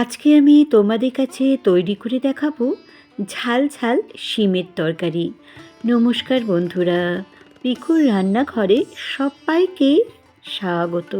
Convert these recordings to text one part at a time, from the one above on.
আজকে আমি তোমাদের কাছে তৈরি করে দেখাবো ঝাল ঝাল শিমের তরকারি। নমস্কার বন্ধুরা, পিকুর রান্নাঘরে সবাইকে স্বাগত।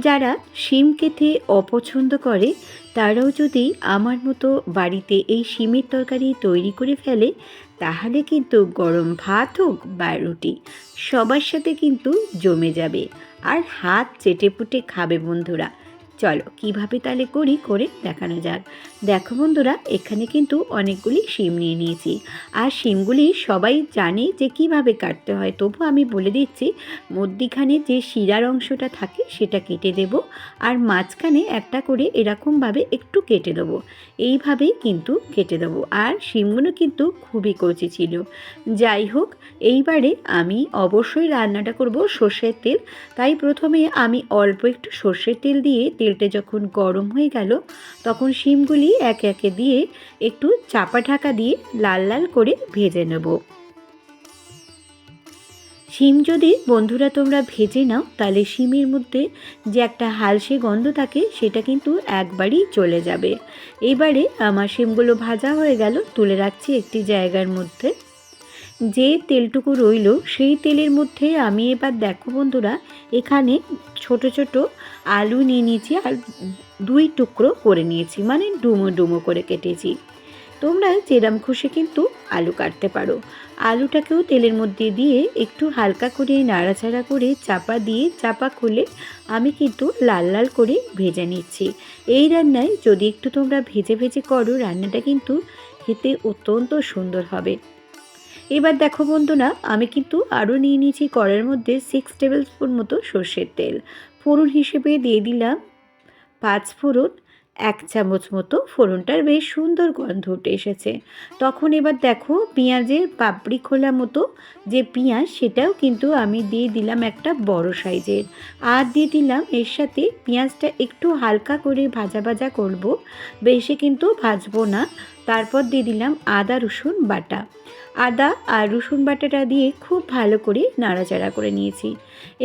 যারা শিম খেতে অপছন্দ করে, তারাও যদি আমার মতো বাড়িতে এই শিমের তরকারি তৈরি করে ফেলে, তাহলে কিন্তু গরম ভাত হোক বা রুটি, সবার সাথে কিন্তু জমে যাবে। আর হাত চেটে পুটে খাবে বন্ধুরা। চলো, কীভাবে তাহলে করি, করে দেখানো যাক। দেখো বন্ধুরা, এখানে কিন্তু অনেকগুলি শিম নিয়ে নিয়েছি। আর শিমগুলি সবাই জানে যে কীভাবে কাটতে হয়। তবু আমি বলে দিচ্ছি, মধ্যিখানে যে শিরার অংশটা থাকে, সেটা কেটে দেব। আর মাঝখানে একটা করে এরকমভাবে একটু কেটে দেবো। এইভাবেই কিন্তু কেটে দেবো। আর শিমগুলো কিন্তু খুবই কচি ছিল। যাই হোক, এইবারে আমি অবশ্যই রান্নাটা করব সর্ষের তেল। তাই প্রথমে আমি অল্প একটু সর্ষের তেল দিয়ে তেলটা যখন গরম হয়ে গেল, তখন শিমগুলি একে একে দিয়ে একটু চাপা ঢাকা দিয়ে লাল লাল করে ভেজে নেব। শিম যদি বন্ধুরা তোমরা ভেজে নাও, তাহলে শিমের মধ্যে যে একটা হালসে গন্ধ থাকে, সেটা কিন্তু একবারই চলে যাবে। এবারে আমার শিমগুলো ভাজা হয়ে গেল, তুলে রাখছি একটি জায়গার মধ্যে। যে তেলটুকু রইল, সেই তেলের মধ্যে আমি এবার দেখো বন্ধুরা, এখানে ছোট ছোট আলু নিয়ে নিয়েছি আর দুই টুকরো করে নিয়েছি মানে ডুমো ডুমো করে কেটেছি। তোমরা যেরাম খুশি কিন্তু আলু কাটতে পারো। আলুটাকেও তেলের মধ্যে দিয়ে একটু হালকা করে নাড়াচাড়া করে চাপা দিয়ে, চাপা খুলে আমি কিন্তু লাল লাল করে ভেজে নিচ্ছি। এই রান্নায় যদি একটু তোমরা ভেজে ভেজে করো, রান্নাটা কিন্তু খেতে অত্যন্ত সুন্দর হবে। এবার দেখো বন্ধুরা, আমি কিন্তু আরও নিয়ে নিয়েছি কড়ার মধ্যে সিক্স টেবিল স্পুন মতো সর্ষের তেল। ফোড়ন হিসেবে দিয়ে দিলাম পাঁচ ফোড়ন, এক চামচ মতো ফোড়নটার বেশ সুন্দর গন্ধ উঠে এসেছে। তখন এবার দেখো পেঁয়াজের পাপড়ি খোলা মতো যে পেঁয়াজ, সেটাও কিন্তু আমি দিয়ে দিলাম একটা বড় সাইজের। আর দিয়ে দিলাম এর সাথে পেঁয়াজটা একটু হালকা করে ভাজা ভাজা করব, বেশি কিন্তু ভাজবো না। তারপর দিয়ে দিলাম আদা, রসুন বাটা। আদা আর রসুন বাটাটা দিয়ে খুব ভালো করে নাড়াচাড়া করে নিয়েছি।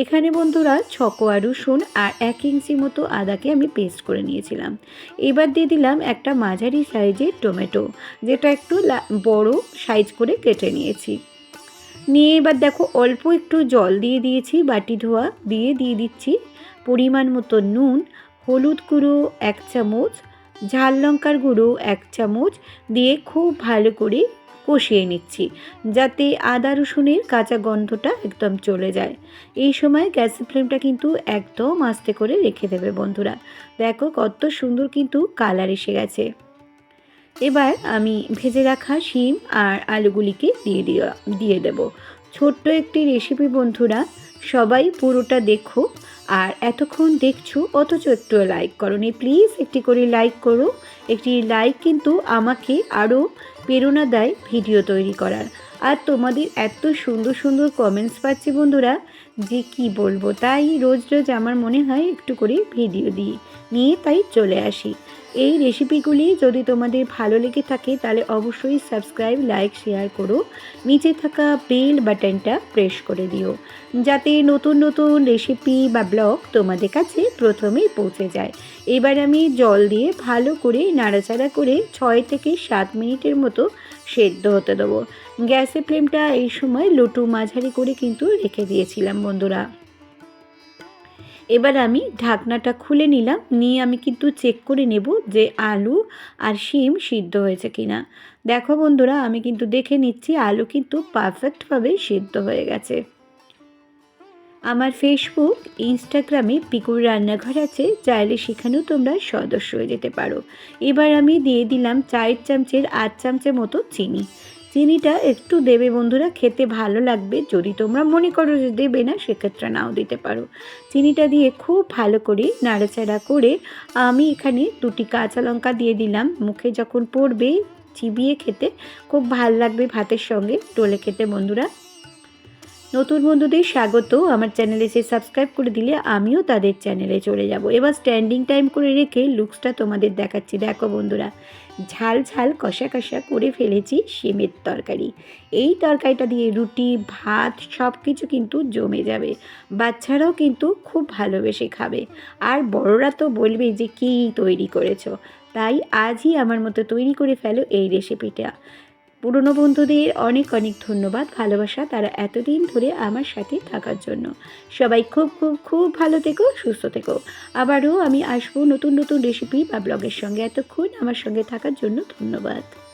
এখানে বন্ধুরা ছকোয়া রসুন আর এক ইঞ্চি মতো আদাকে আমি পেস্ট করে নিয়েছিলাম। এবার দিয়ে দিলাম একটা মাঝারি সাইজের টমেটো, যেটা একটু বড় সাইজ করে কেটে নিয়েছি। নিয়ে এবার দেখো অল্প একটু জল দিয়ে দিয়েছি, বাটি ধোয়া দিয়ে দিয়ে দিচ্ছি। পরিমাণ মতো নুন, হলুদ গুঁড়ো, এক চামচ ঝাল লঙ্কার গুঁড়ো এক চামচ দিয়ে খুব ভালো করে কষিয়ে নিচ্ছি, যাতে আদা রসুনের কাঁচা গন্ধটা একদম চলে যায়। এই সময় গ্যাসের ফ্লেমটা কিন্তু একদম আস্তে করে রেখে দেবে বন্ধুরা। দেখো কত সুন্দর কিন্তু কালার এসে গেছে। এবার আমি ভেজে রাখা শিম আর আলুগুলিকে দিয়ে দিয়ে দেব। ছোট্ট একটি রেসিপি বন্ধুরা, সবাই পুরোটা দেখো। আর এতক্ষণ দেখছ, অথচ একটু লাইক করনি। প্লিজ একটি করে লাইক করো। একটি লাইক কিন্তু আমাকে আরও প্রেরণা দেয় ভিডিও তৈরি করার। আর তোমাদের এত সুন্দর সুন্দর কমেন্টস পাচ্ছি বন্ধুরা, যে কি বলব? তাই রোজ রোজ আমার মনে হয় একটু করে ভিডিও দিই নিয়ে তাই চলে আসি। এই রেসিপিগুলি যদি তোমাদের ভালো লেগে থাকে, তাহলে অবশ্যই সাবস্ক্রাইব লাইক শেয়ার করো। নিচে থাকা বেল বাটনটা প্রেস করে দিও, যাতে নতুন নতুন রেসিপি বা ব্লগ তোমাদের কাছে প্রথমেই পৌঁছে যায়। এবার আমি জল দিয়ে ভালো করে নাড়াচাড়া করে ছয় থেকে সাত মিনিটের মতো সেদ্ধ হতে দেবো। গ্যাসের ফ্লেমটা এই সময় লুটু মাঝারি করে কিন্তু রেখে দিয়েছিলাম বন্ধুরা। এবার আমি ঢাকনাটা খুলে নিলাম, নিয়ে আমি কিন্তু চেক করে নেব যে আলু আর শিম সিদ্ধ হয়েছে কিনা। দেখো বন্ধুরা, আমি কিন্তু দেখে নিচ্ছি আলু কিন্তু পারফেক্টভাবে সিদ্ধ হয়ে গেছে। আমার ফেসবুক ইনস্টাগ্রামে পিকুর রান্নাঘর আছে, চাইলে সেখানেও তোমরা সদস্য হয়ে যেতে পারো। এবার আমি দিয়ে দিলাম চার চামচের আট চামচের মতো চিনি। চিনিটা একটু দেবে বন্ধুরা, খেতে ভালো লাগবে। যদি তোমরা মনে করো যে দেবে না, সেক্ষেত্রে নাও দিতে পারো। চিনিটা দিয়ে খুব ভালো করে নাড়াচাড়া করে আমি এখানে দুটি কাঁচা লঙ্কা দিয়ে দিলাম। মুখে যখন পড়বে, চিবিয়ে খেতে খুব ভালো লাগবে ভাতের সঙ্গে। টোলে খেতে বন্ধুরা। নতুন বন্ধুদের স্বাগত। আমার চ্যানেলে সে সাবস্ক্রাইব করে দিলে আমিও তাদের চ্যানেলে চলে যাব। এবার স্ট্যান্ডিং টাইম করে রেখে লুকসটা তোমাদের দেখাচ্ছি। দেখো বন্ধুরা, ঝাল ঝাল কষা কষা করে ফেলেছি শিমের তরকারি। এই তরকারিটা দিয়ে রুটি, ভাত সব কিছু কিন্তু জমে যাবে। বাচ্চারাও কিন্তু খুব ভালোবেসে খাবে। আর বড়রা তো বলবে যে, কী তৈরি করেছ? তাই আজই আমার মতো তৈরি করে ফেলো এই রেসিপিটা পুরনো বন্ধুদের অনেক অনেক ধন্যবাদ, ভালোবাসা তারা এতদিন ধরে আমার সাথে থাকার জন্য। সবাই খুব খুব খুব ভালো থেকো, সুস্থ থেকো। আবারও আমি আসব নতুন নতুন রেসিপি বা ব্লগের সঙ্গে। এতক্ষণ আমার সঙ্গে থাকার জন্য ধন্যবাদ।